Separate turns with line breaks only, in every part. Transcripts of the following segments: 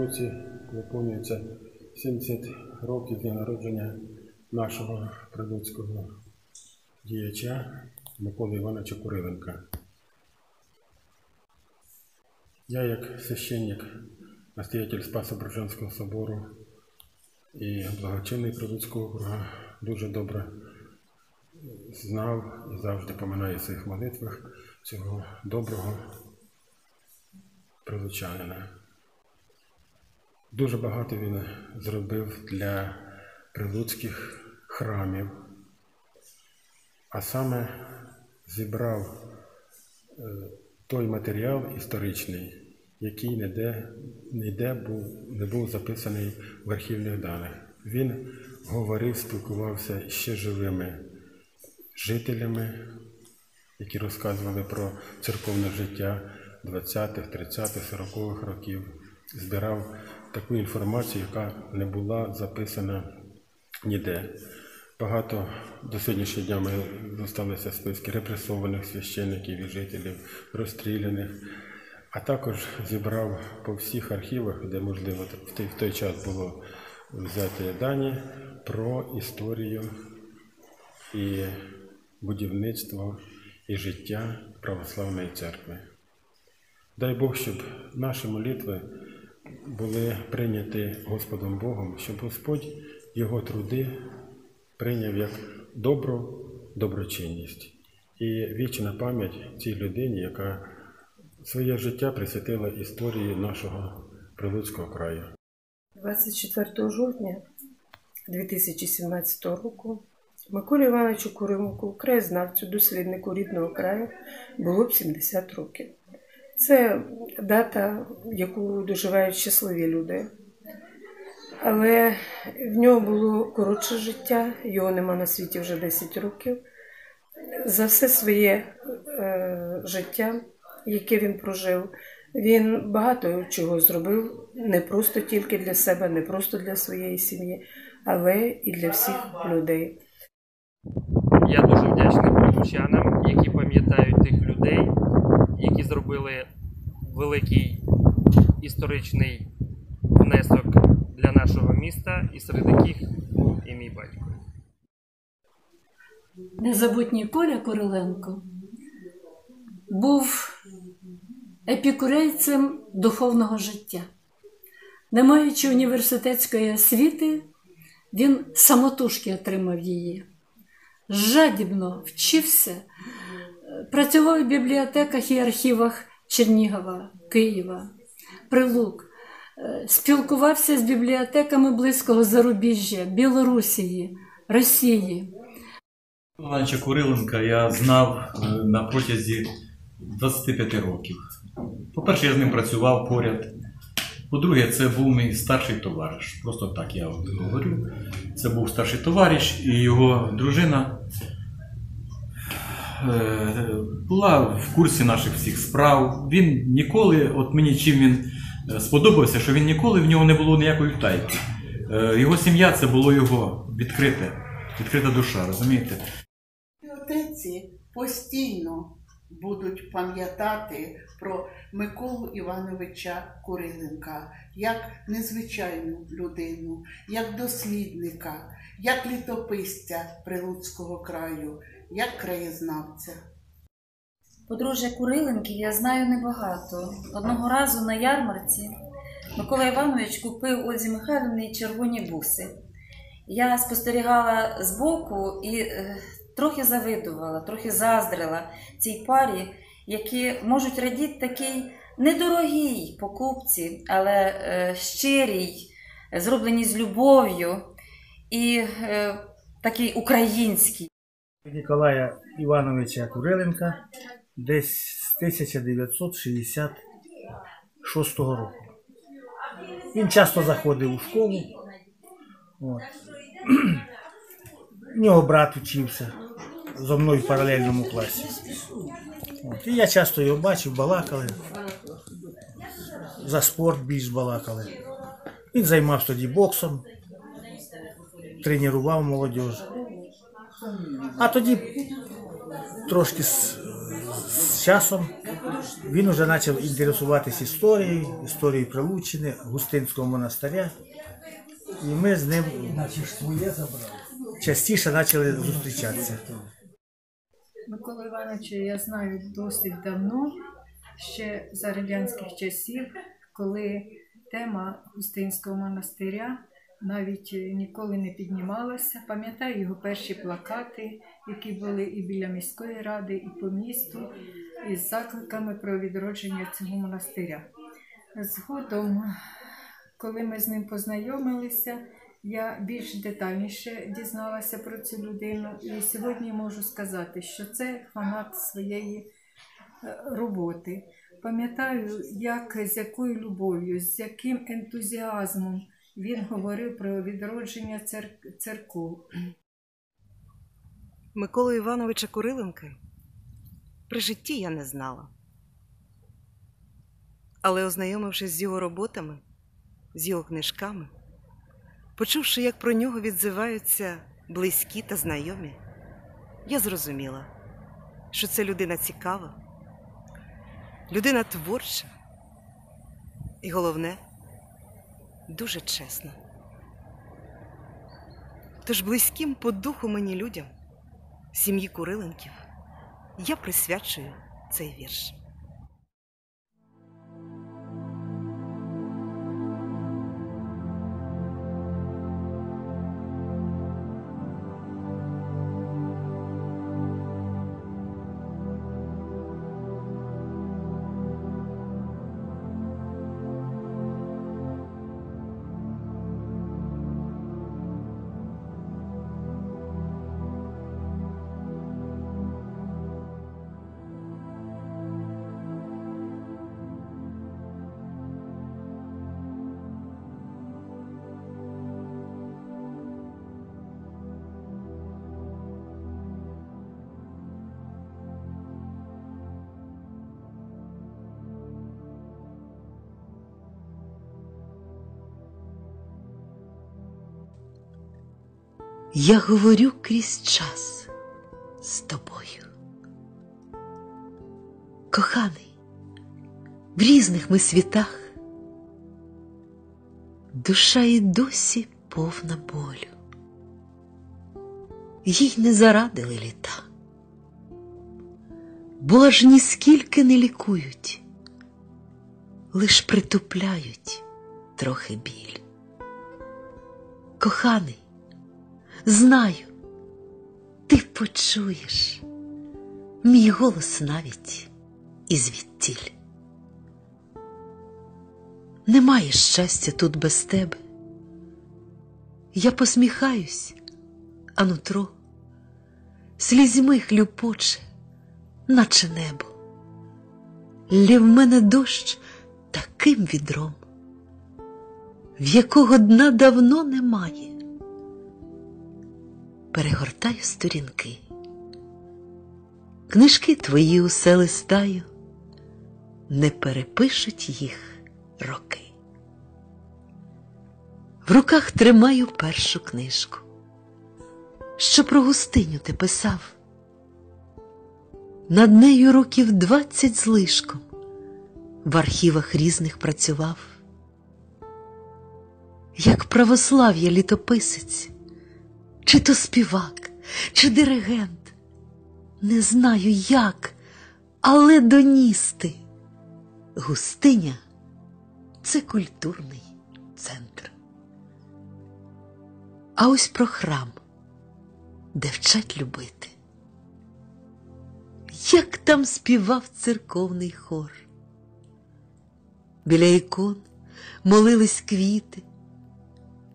Році виповнюється 70 років дня народження нашого прилуцького діяча Миколи Івановича Куриленка. Я, як священник, настоятель Спасо-Преображенського собору і благочинний Прилуцького округа, дуже добре знав і завжди поминаю в своїх молитвах цього доброго прилучанина. Дуже багато він зробив для прилуцьких храмів, а саме зібрав е, той матеріал історичний, який ніде, ніде був, не був записаний в архівних даних. Він говорив, спілкувався ще живими жителями, які розказували про церковне життя 20-х, 30-х, 40-х років, збирав таку інформацію, яка не була записана ніде. Багато до сьогоднішнього дня ми залишилися списки репресованих священників і жителів, розстріляних, а також зібрав по всіх архівах, де можливо в той час було взяти дані про історію і будівництво і життя православної церкви. Дай Бог, щоб наші молитви були прийняті Господом Богом, щоб Господь Його труди прийняв як добру доброчинність і вічна пам'ять цій людині, яка своє життя присвятила історії нашого Прилуцького краю.
24 жовтня 2017 року Миколі Івановичу Куримку, краєзнавцю, досліднику рідного краю, було б 70 років. Це дата, яку доживають щасливі люди. Але в нього було коротше життя, його нема на світі вже 10 років. За все своє е, життя, яке він прожив, він багато чого зробив не просто тільки для себе, не просто для своєї сім'ї, але і для всіх людей.
Я дуже вдячний прилучанам, які пам'ятають тих людей, які зробили великий історичний внесок для нашого міста, і серед яких був і мій батько.
Незабутній Коля Короленко був епікурейцем духовного життя. Не маючи університетської освіти, він самотужки отримав її. Жадібно вчився, працював у бібліотеках і архівах Чернігова, Києва, Прилук, Е, спілкувався з бібліотеками близького зарубіжжя, Білорусії, Росії.
Івановича Куриленка я знав е, на протязі 25 років. По-перше, я з ним працював поряд. По-друге, це був мій старший товариш. Просто так я говорю. Це був старший товариш і його дружина була в курсі наших всіх справ. Він ніколи, от мені чим він е, сподобався, що він ніколи в нього не було ніякої тайки. Е, Його сім'я це було його відкрите, відкрита душа, розумієте?
Бібліотеці постійно будуть пам'ятати про Миколу Івановича Куриленка як незвичайну людину, як дослідника, як літописця Прилуцького краю, як краєзнавця.
Подружжя Куриленки я знаю небагато. Одного разу на ярмарці Микола Іванович купив Ользі Михайлівні червоні буси. Я спостерігала збоку і е, трохи завидувала, трохи заздрила цій парі, які можуть радіти такій недорогій покупці, але е, щирій, зробленій з любов'ю і е, такій українській.
Ніколая Івановича Куриленка десь з 1966 року. Він часто заходив у школу. От. У нього брат вчився зо мною в паралельному класі. От. І я часто його бачив, балакали. За спорт більш балакали. Він займався тоді боксом, тренував молодіж. А тоді трошки з, з часом він вже почав інтересуватись історією, історією Прилуччини, Густинського монастиря. І ми з ним частіше почали зустрічатися.
Микола Івановича я знаю досить давно, ще за радянських часів, коли тема Густинського монастиря навіть ніколи не піднімалася. Пам'ятаю його перші плакати, які були і біля міської ради, і по місту, із закликами про відродження цього монастиря. Згодом, коли ми з ним познайомилися, я більш детальніше дізналася про цю людину, і сьогодні можу сказати, що це фанат своєї е, роботи. Пам'ятаю, як з якою любов'ю, з яким ентузіазмом він говорив про відродження цер- церков.
Миколу Івановича Куриленка при житті я не знала. Але ознайомившись з його роботами, з його книжками, почувши, як про нього відзиваються близькі та знайомі, я зрозуміла, що це людина цікава, людина творча і головне, дуже чесно. Тож близьким по духу мені людям сім'ї Куриленків я присвячую цей вірш.
Я говорю крізь час з тобою. Коханий, в різних ми світах, душа і досі повна болю, їй не зарадили літа, бо аж ніскільки не лікують, лиш притупляють трохи біль. Коханий, Знаю, ти почуєш мій голос навіть і звідтіль. Немає щастя тут без тебе. Я посміхаюсь, а нутро слізьми хлюпоче, наче небо. Лє в мене дощ таким відром, в якого дна давно немає перегортаю сторінки. Книжки твої усе листаю, не перепишуть їх роки. В руках тримаю першу книжку, що про густиню ти писав. Над нею років двадцять злишком в архівах різних працював, як православ'я літописець чи то співак, чи диригент. Не знаю як, але доніс ти. Густиня це культурний центр. А ось про храм, де вчать любити. Як там співав церковний хор. Біля ікон молились квіти,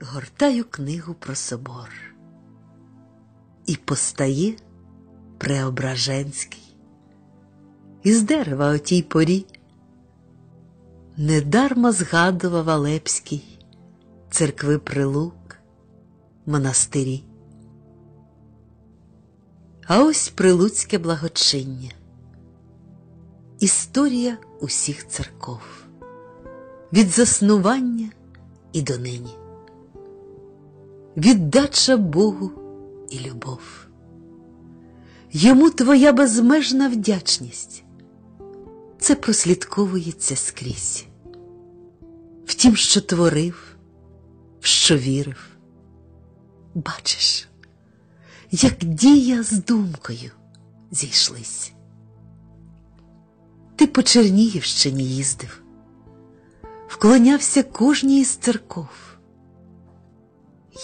гортаю книгу про собор і постає Преображенський. Із дерева о тій порі недарма згадував Алепський церкви прилук, монастирі. А ось прилуцьке благочиння, історія усіх церков, від заснування і донині, віддача Богу і любов. Йому твоя безмежна вдячність, це прослідковується скрізь. В тім, що творив, в що вірив. Бачиш, як дія з думкою зійшлись. Ти по Чернігівщині їздив, вклонявся кожній із церков.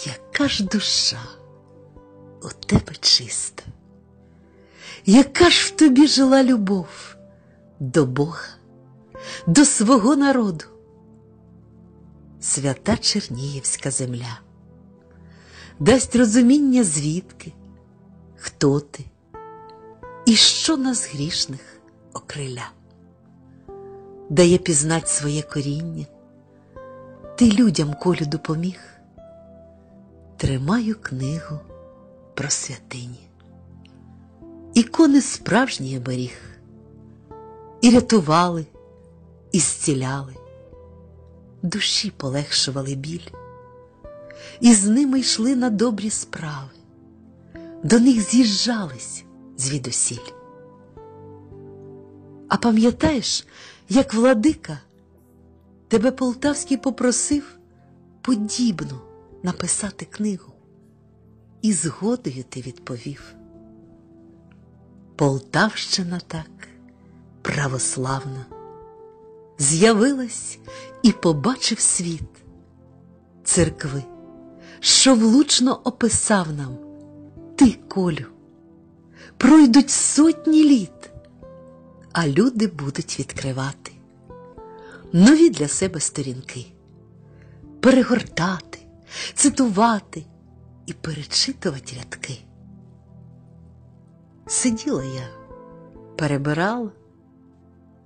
Яка ж душа у тебе чиста, яка ж в тобі жила любов? До Бога, до свого народу, свята Чернігівська земля, дасть розуміння звідки, хто ти і що нас грішних окриля, дає пізнать своє коріння, ти людям колю допоміг. Тримаю книгу про святині. Ікони справжній оберіг. І рятували, і зціляли, душі полегшували біль, і з ними йшли на добрі справи, до них з'їжджались звідусіль. А пам'ятаєш, як владика тебе Полтавський попросив подібну написати книгу, і згодою ти відповів. Полтавщина так православна, з'явилась і побачив світ церкви, що влучно описав нам ти, Колю, пройдуть сотні літ, а люди будуть відкривати нові для себе сторінки, перегортати цитувати і перечитувати рядки. Сиділа я, перебирала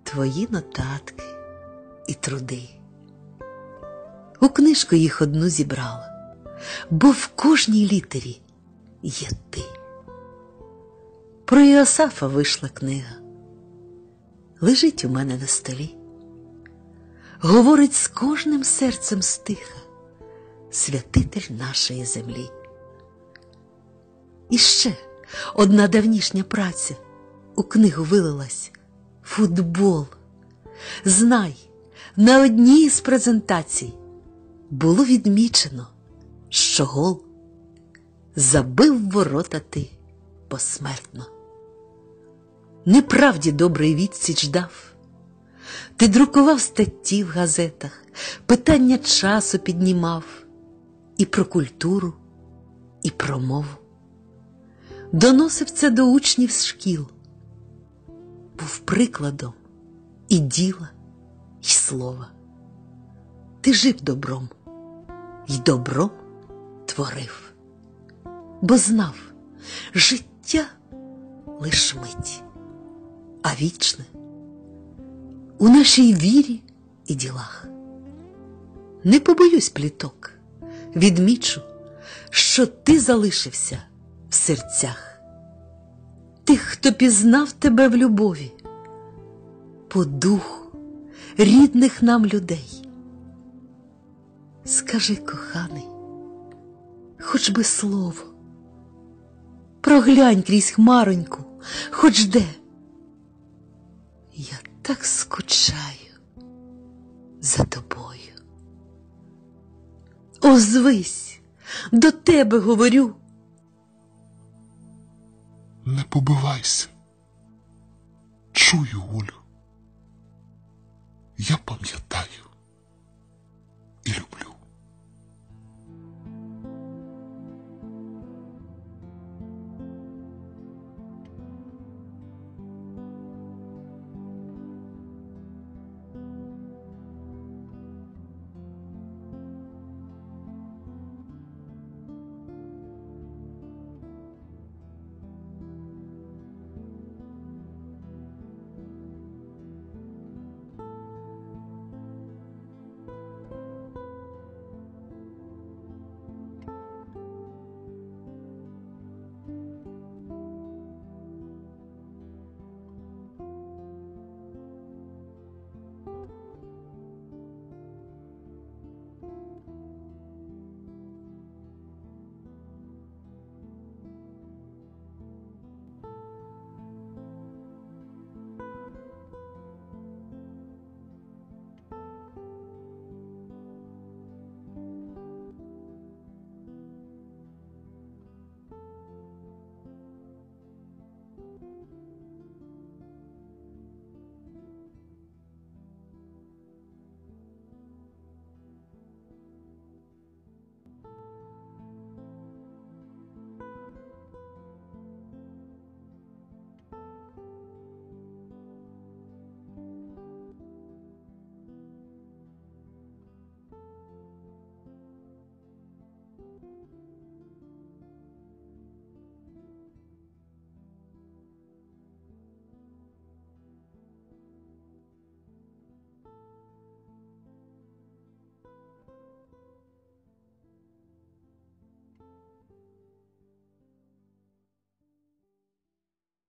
твої нотатки і труди. У книжку їх одну зібрала, бо в кожній літері є ти. Про Іосафа вийшла книга, лежить у мене на столі, говорить з кожним серцем стиха святитель нашої землі. І ще одна давнішня праця у книгу вилилась футбол. Знай, на одній з презентацій було відмічено, що гол забив ворота ти посмертно. Неправді добрий відсіч дав. Ти друкував статті в газетах, питання часу піднімав і про культуру, і про мову. Доносив це до учнів з шкіл, був прикладом і діла, і слова. Ти жив добром, і добром творив, бо знав, життя лиш мить, а вічне у нашій вірі і ділах. Не побоюсь пліток відмічу, що ти залишився в серцях тих, хто пізнав тебе в любові, по духу рідних нам людей. Скажи, коханий, хоч би слово, проглянь крізь хмароньку, хоч де. Я так скучаю за тобою. Озвись, до тебе говорю.
Не побивайся. Чую, Олю. Я пам'ятаю і люблю.